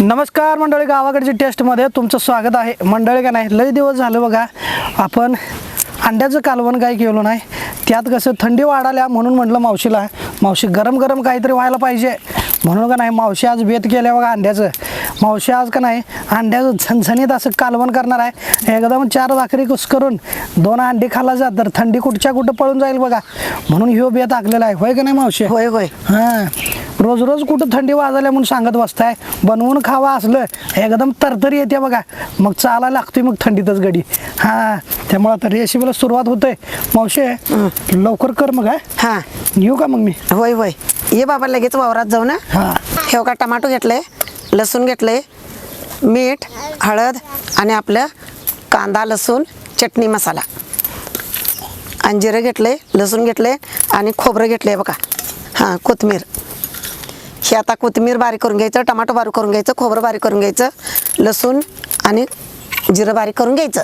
नमस्कार मंडळी गावाकडच्या टेस्टमध्ये तुमचं स्वागत आहे. मंडळी का नाही लय दिवस झालं बघा आपण अंड्याचं कालवण काय केलं नाही. त्यात कसं थंडी वाढाल्या म्हणून म्हटलं मावशीला मावशी गरम गरम काहीतरी व्हायला पाहिजे. म्हणून का नाही मावशी आज बेत केल्या बघा अंड्याचं. मावशी आज का नाही अंड्याचं झणझणीत असं कालवण करणार आहे. एकदम चार भाकरी कुस करून दोन अंडी खाल्ला जात तर थंडी कुठच्या कुठं पळून जाईल बघा. म्हणून ह्यो बेत आखलेला आहे. होय का नाही मावशी? होय होय. हां. रोज रोज कुठं थंडी वाजायला म्हणून सांगत बसताय? बनवून खावा असलं एकदम तरतरी येते बघा. मग चालायला लागतोय मग थंडीतच गडी हां त्यामुळे आता रेसिपीला सुरुवात होते मावशे लवकर कर मग हा. येऊ का मग मी? होय होय. ये बाबा लगेच वावरात जाऊ ना. हां. हे का टमाटो घेतलंय लसूण घेतलंय मीठ हळद आणि आपलं कांदा लसूण चटणी मसाला. आणि जिरं घेतलंय लसूण घेतलंय आणि खोबरं घेतलंय बघा. हां कोथिंबीर. हे आता कोथिंबीर बारीक करून घ्यायचं टमाटो बारीक करून घ्यायचं खोबरं बारीक करून घ्यायचं लसूण आणि जिरं बारीक करून घ्यायचं.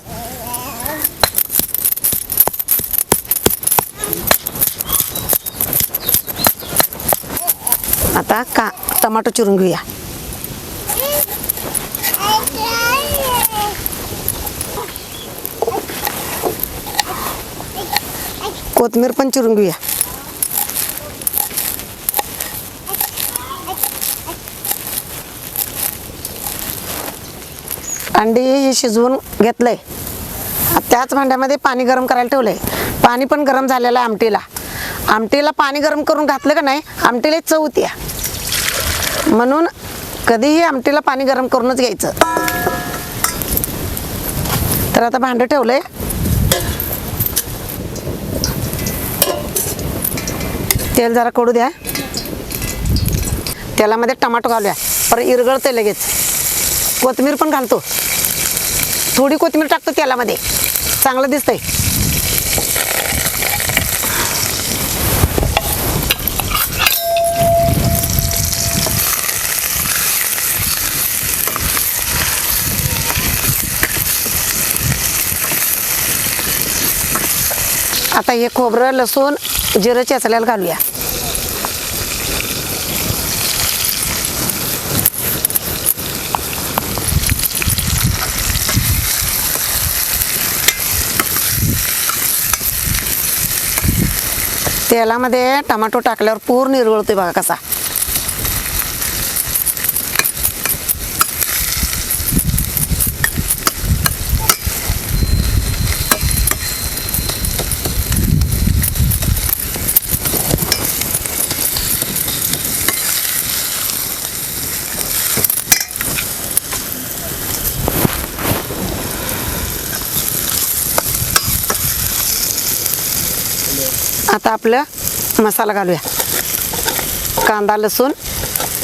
आता का टमाटो चिरून घेऊया. कोथिंबीर पण चिरून घेऊया. अंडी हे शिजवून घेतलंय. त्याच भांड्यामध्ये पाणी गरम करायला ठेवलंय. पाणी पण गरम झालेलं आहे आमटीला. आमटीला पाणी गरम करून घातलं का नाही आमटीला चव होती म्हणून कधीही आमटीला पाणी गरम करूनच घ्यायचं. तर आता भांडं ठेवलंय. तेल जरा कडू द्या. तेलामध्ये टमाटो घालूया. पर इरगळते लगेच. कोथमीर पण घालतो. थोडी कोथिंबीर टाकतो तेलामध्ये. चांगलं दिसतंय. आता हे खोबरं लसूण जिरं चेचल्याला घालूया. तेलामध्ये टमाटो टाकल्यावर पूर्ण इरगळतोय बघा कसा. आता आपलं मसाला घालूया. कांदा लसूण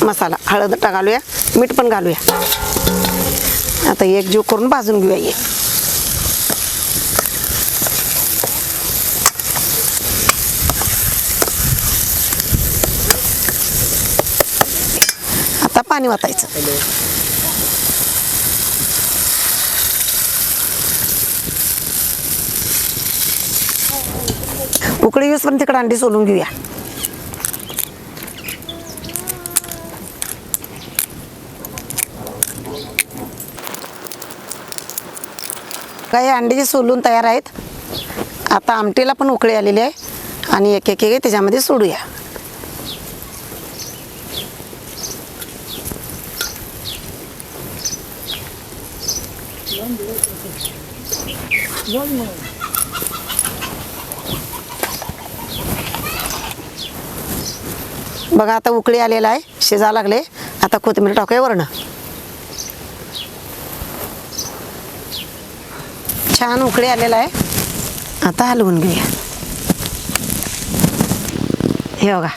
मसाला हळद घालूया मीठ पण घालूया. आता एक जीव करून भाजून घेऊया हे. आता पाणी वाटायचं उकळी यूज पण तिकडे अंडी सोलून घेऊया. काही अंडी सोलून तयार आहेत? आता आमटीला पण उकळी आलेली आहे आणि एक एक एक त्याच्यामध्ये सोडूया. बघा आता उकळी आलेला आहे. शिजा लागले. आता कोथिंबीर टाकूया वरण. छान उकळी आलेला आहे. आता हलवून घेऊया. हे बघा.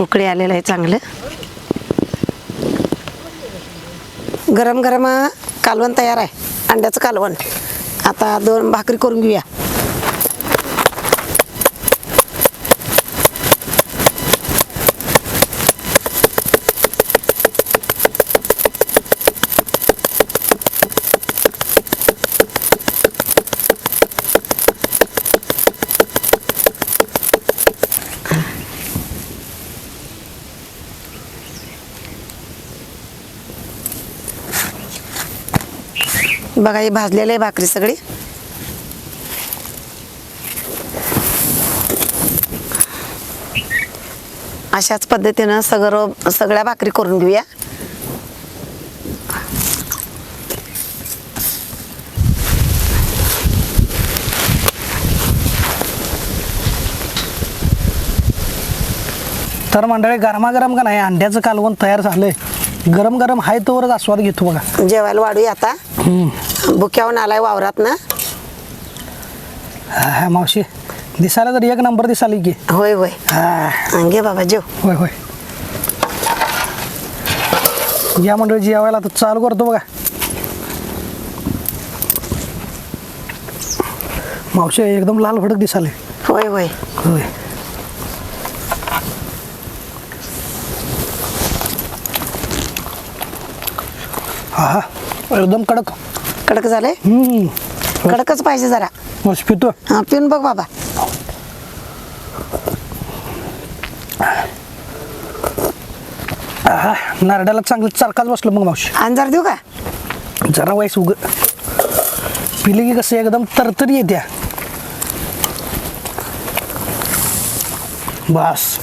उकळी आलेलं आहे चांगलं. गरम गरम कालवण तयार आहे. अंड्याचं कालवण. आता दोन भाकरी करून घेऊया. बघा हे भाजलेलं आहे भाकरी सगळी. अशाच पद्धतीनं सगळं सगळ्या भाकरी करून घेऊया. तर मंडळी गरमागरम का नाही? अंड्याचं कालवण तयार झालंय. गरम गरम हाय तोवरच आस्वाद घेतो बघा. जेवायला वाढूया आता. बुक्याहून आलाय वावरात ना हा, हा, मावशी. दिसायला तर एक नंबर दिसाली की. होय होय. हा. हा, घे बाबा जेव. होय होय. या मंडळी जेवायला तर चालू करतो बघा. मावशी एकदम लाल भडक दिसाले. होय होय. होय. हा. हा एकदम कडक. कडक झाले हम्म. कडकच पाहिजे जरा. मस्त पितो. हा पिऊन बघ बाबा. हा नारड्याला चांगलं चरकाच बसलं मग मावशी. अंजार देऊ का? जरा वाईस उग पिली की कसं एकदम तरतरी येत्या. बस.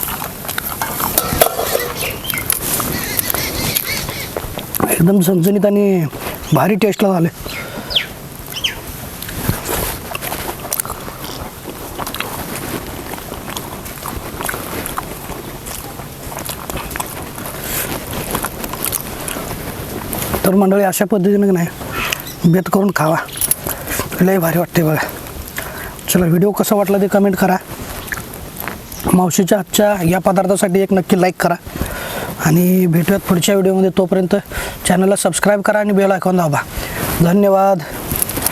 एकदम झणझणीत आणि भारी टेस्टला झाले. तर मंडळी अशा पद्धतीने नाही बेत करून खावा. लय भारी वाटते बघा. चला व्हिडिओ कसा वाटला ते कमेंट करा. मावशीच्या आजच्या या पदार्थासाठी एक नक्की लाईक करा. आणि भेटूयात पुढच्या व्हिडिओमध्ये. तोपर्यंत चॅनलला सबस्क्राईब करा आणि बेल ऐकून दाबा. धन्यवाद.